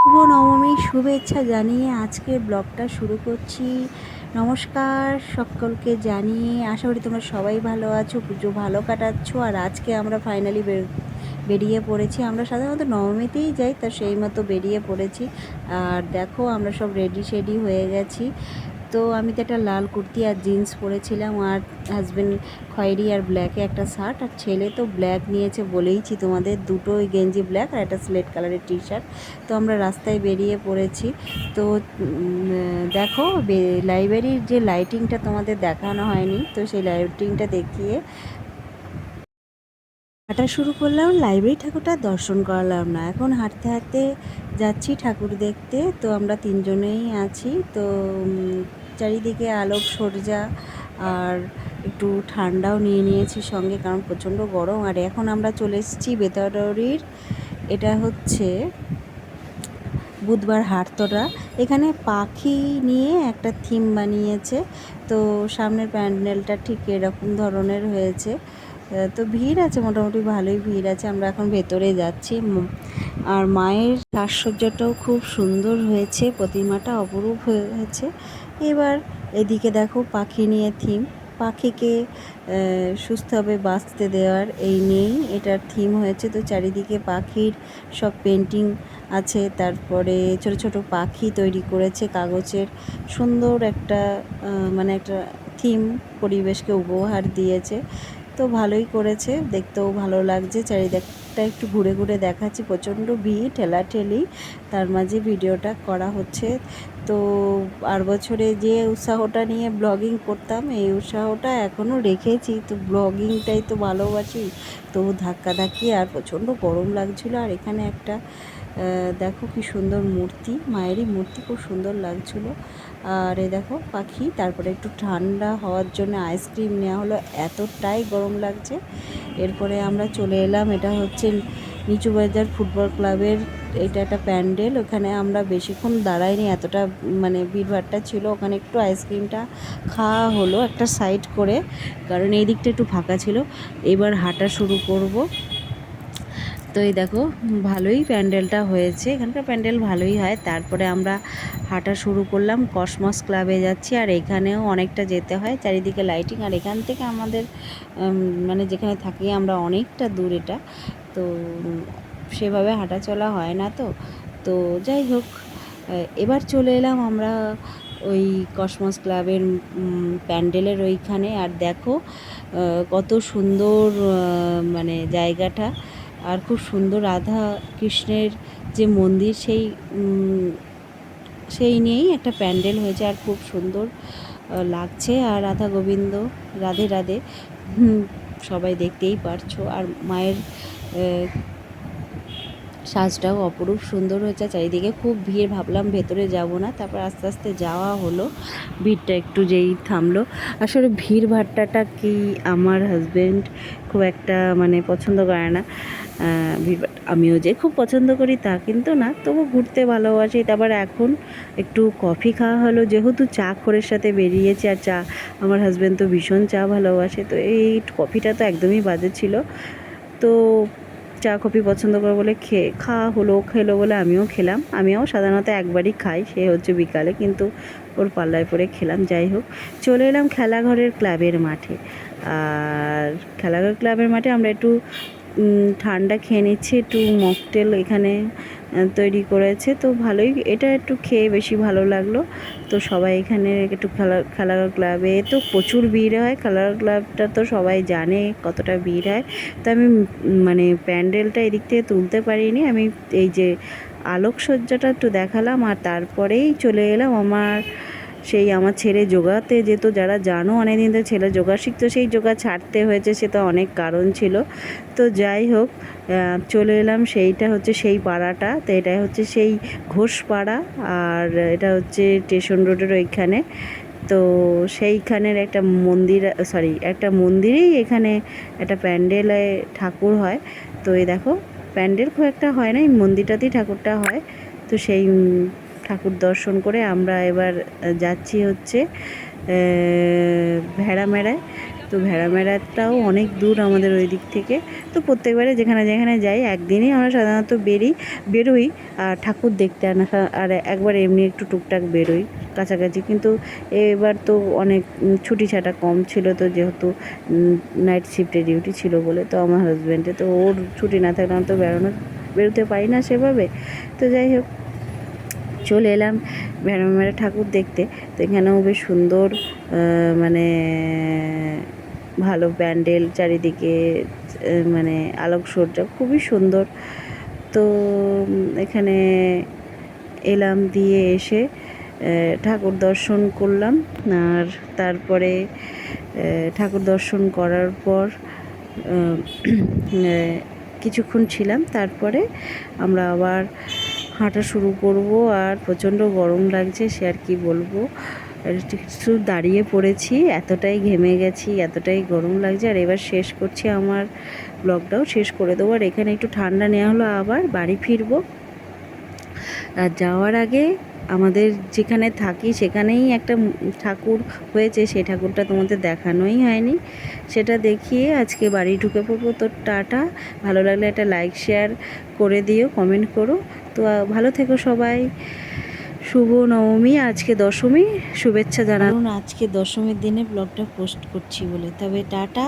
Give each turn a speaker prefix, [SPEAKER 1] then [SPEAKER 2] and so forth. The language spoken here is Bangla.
[SPEAKER 1] শুভ নবমীর শুভেচ্ছা জানিয়ে আজকের ব্লগটা শুরু করছি। নমস্কার সকলকে জানিয়ে। আশা করি তোমরা সবাই ভালো আছো, পুজো ভালো কাটাচ্ছ, আর আজকে আমরা ফাইনালি বেরিয়ে পড়েছি। আমরা সাধারণত নবমীতেই যাই, তা সেই মতো বেরিয়ে পড়েছি। আর দেখো, আমরা সব রেডি শেডি হয়ে গেছি। তো আমি তো একটা লাল কুর্তি আর জিন্স পরেছিলাম আর হাজব্যান্ড খয়েরি আর ব্ল্যাকে একটা শার্ট আর ছেলে তো ব্ল্যাক নিয়েছে বলেইছি তোমাদের দুটোই গেঞ্জি ব্ল্যাক আর একটা স্লেট কালারের টি শার্ট তো আমরা রাস্তায় বেরিয়ে পড়েছি। তো দেখো লাইব্রেরির যে লাইটিংটা তোমাদের দেখানো হয়নি, তো সেই লাইটিংটা দেখিয়ে হাঁটা শুরু করলাম, লাইব্রেরি ঠাকুরটা দর্শন করালাম না। এখন হাঁটতে হাঁটতে যাচ্ছি ঠাকুর দেখতে। তো আমরা তিনজনেই আছি। তো চারিদিকে আলোক সরজা আর একটু ঠান্ডাও নিয়ে নিয়েছি সঙ্গে, কারণ প্রচণ্ড গরম। আর এখন আমরা চলে এসেছি বেতারির এটা হচ্ছে বুধবার হাটতলা। এখানে পাখি নিয়ে একটা থিম বানিয়েছে। তো সামনের প্যান্ডেলটা ঠিক এরকম ধরনের হয়েছে। তো ভিড় আছে, মোটামুটি ভালোই ভিড় আছে। আমরা এখন ভেতরে যাচ্ছি। আর মায়ের সাজসজ্জাটাও খুব সুন্দর হয়েছে, প্রতিমাটা অপরূপ হয়েছে। এবার এদিকে দেখো পাখি নিয়ে থিম। পাখিকে সুস্থভাবে বাঁচতে দেওয়ার এই নিয়েই এটার থিম হয়েছে। তো চারিদিকে পাখির সব পেন্টিং আছে, তারপরে ছোট ছোট পাখি তৈরি করেছে কাগজের। সুন্দর একটা মানে একটা থিম পরিবেশকে উপহার দিয়েছে। তো ভালোই করেছে দেখতেও ভালো লাগছে চারিদিকটা একটু ঘুরে ঘুরে দেখাচ্ছি, প্রচণ্ড ভিড়, ঠেলাঠেলি। তার মাঝে ভিডিওটা করা হচ্ছে। তো আর বছরে যে উৎসাহটা নিয়ে ব্লগিং করতাম, এই উৎসাহটা এখনও রেখেছি। তো ব্লগিংটাই তো ভালোবাসি। তো ধাক্কাধাক্কি আর প্রচণ্ড গরম লাগছিল। আর এখানে একটা দেখো কি সুন্দর মূর্তি, মায়েরই মূর্তি খুব সুন্দর লাগছিল। আর এ দেখো পাখি, তারপরে একটু ঠান্ডা হওয়ার জন্য আইসক্রিম নেওয়া হলো। এতটাই গরম লাগছে। এরপরে আমরা চলে এলাম, এটা হচ্ছে নিচু বাজার ফুটবল ক্লাবের এটা একটা প্যান্ডেল। ওখানে আমরা বেশিক্ষণ দাঁড়াইনি, এতটা মানে ভিড়ভাড়টা ছিল। ওখানে একটু আইসক্রিমটা খাওয়া হলো একটা সাইড করে, কারণ এই দিকটা একটু ফাঁকা ছিল। এবার হাঁটা শুরু করব। তো এই দেখো, ভালোই প্যান্ডেলটা হয়েছে। এখানকার প্যান্ডেল ভালোই হয়। তারপরে আমরা হাঁটা শুরু করলাম, কসমস ক্লাবে যাচ্ছি। আর এখানেও অনেকটা যেতে হয়, চারিদিকে লাইটিং আর এখান থেকে আমাদের মানে যেখানে থাকি আমরা অনেকটা দূর এটা। তো সেভাবে হাঁটা চলা হয় না তো। তো যাই হোক এবার চলে এলাম আমরা ওই কসমস ক্লাবের প্যান্ডেলের ওইখানে। আর দেখো কত সুন্দর মানে জায়গাটা। আর খুব সুন্দর রাধা কৃষ্ণের যে মন্দির, সেই সেই নিয়েই একটা প্যান্ডেল হয়েছে। আর খুব সুন্দর লাগছে। আর রাধা গোবিন্দ, রাধে রাধে সবাই দেখতেই পারছ। আর মায়ের সাজটাও অপরূপ সুন্দর হয়েছে। চারিদিকে খুব ভিড়, ভাবলাম ভেতরে যাব না। তারপর আস্তে আস্তে যাওয়া হলো। ভিড়টা একটু যেই থামলো। আসলে ভিড় ভাট্টাটা কি আমার হাজব্যান্ড খুব একটা মানে পছন্দ করে না। ভিড় আমিও যে খুব পছন্দ করি তা কিন্তু না। তবু ঘুরতে ভালোবাসি। তারপর এখন একটু কফি খাওয়া হলো। যেহেতু চা খোরের সাথে বেরিয়েছে, আর চা, আমার হাজব্যান্ড তো ভীষণ চা ভালোবাসে। তো এই কফিটা তো একদমই বাজে ছিল। তো চা কফি পছন্দ করে বলে খেয়ে খাওয়া হলো, খেলো বলে আমিও খেলাম। আমিও সাধারণত একবারই খাই, সে হচ্ছে বিকালে, কিন্তু ওর পাল্লায় পরে খেলাম, যাই হোক। চলে এলাম খেলাঘরের ক্লাবের মাঠে। আর খেলাঘর ক্লাবের মাঠে আমরা একটু ঠান্ডা খেয়ে নিচ্ছি, একটু মকটেল এখানে তৈরি করেছে। তো ভালোই, এটা একটু খেয়ে বেশি ভালো লাগল। তো সবাই এখানে একটু খেলা খেলাঘর ক্লাবে তো প্রচুর ভিড় হয়। খেলাঘর ক্লাবটা তো সবাই জানে কতটা ভিড় হয়। তো আমি মানে প্যান্ডেলটা এদিক থেকে তুলতে পারিনি। আমি এই যে আলোকসজ্জাটা একটু দেখালাম আর তারপরেই চলে এলাম আমার সেই আমার ছেলে যোগাতে যেত, যারা জানো অনেকদিন তো ছেলে যোগা শিখতো, সেই যোগা ছাড়তে হয়েছে, সে তো অনেক কারণ ছিল। তো যাই হোক চলে এলাম, সেইটা হচ্ছে সেই পাড়াটা। তো এটা হচ্ছে সেই ঘোষপাড়া আর এটা হচ্ছে স্টেশন রোডের ওইখানে। তো সেইখানের একটা মন্দির সরি একটা মন্দিরেই এখানে একটা প্যান্ডেলে ঠাকুর হয়। তো এই দেখো, প্যান্ডেল খুব একটা হয় না, এই মন্দিরটাতেই ঠাকুরটা হয়। তো সেই ঠাকুর দর্শন করে আমরা এবার যাচ্ছি হচ্ছে ভেড়ামেড়ায় তো ভেড়ামেড়াটাও অনেক দূর আমাদের ওই দিক থেকে। তো প্রত্যেকবারে যেখানে যেখানে যাই, একদিনই আমরা সাধারণত বেরি, বেরোই আর ঠাকুর দেখতে আর না- আর একবার এমনি একটু টুকটাক বেরোই কাছাকাছি। কিন্তু এবার তো অনেক ছুটি ছাটা কম ছিল তো যেহেতু নাইট শিফটে ডিউটি ছিল বলে তো আমার হাজব্যান্ডে তো ওর ছুটি না থাকলে আমি তো বেরোনো, বেরোতে পারি না সেভাবে। তো যাই হোক চলে এলাম ভেড়া ঠাকুর দেখতে। তো এখানেও বেশ সুন্দর মানে ভালো প্যান্ডেল চারিদিকে মানে আলোকসজ্জা, খুবই সুন্দর। তো এখানে এলাম দিয়ে এসে ঠাকুর দর্শন করলাম। আর তারপরে ঠাকুর দর্শন করার পর কিছুক্ষণ ছিলাম। তারপরে আমরা আবার হাঁটা শুরু করব আর প্রচণ্ড গরম লাগছে, সে আর কি বলব। একটু দাঁড়িয়ে পড়েছি, এতটাই ঘেমে গেছি, এতটাই গরম লাগছে। আর এবার শেষ করছি আমার ব্লগটাও, শেষ করে দেবো। আর এখানে একটু ঠান্ডা নেওয়া হলো, আবার বাড়ি ফিরবো। আর যাওয়ার আগে আমাদের যেখানে থাকি সেখানেই একটা ঠাকুর হয়েছে, সেই ঠাকুরটা তোমাদের দেখানোই হয়নি। সেটা দেখিয়ে আজকে বাড়ি ঢুকে পড়ব। তো টাটা। ভালো লাগলে একটা লাইক শেয়ার করে দিও কমেন্ট করো। তো ভালো থেকো সবাই। শুভ নবমী, আজকে দশমী। শুভেচ্ছা জানান আজকে দশমীর দিনে ব্লগটা পোস্ট করছি বলে। তবে টাটা।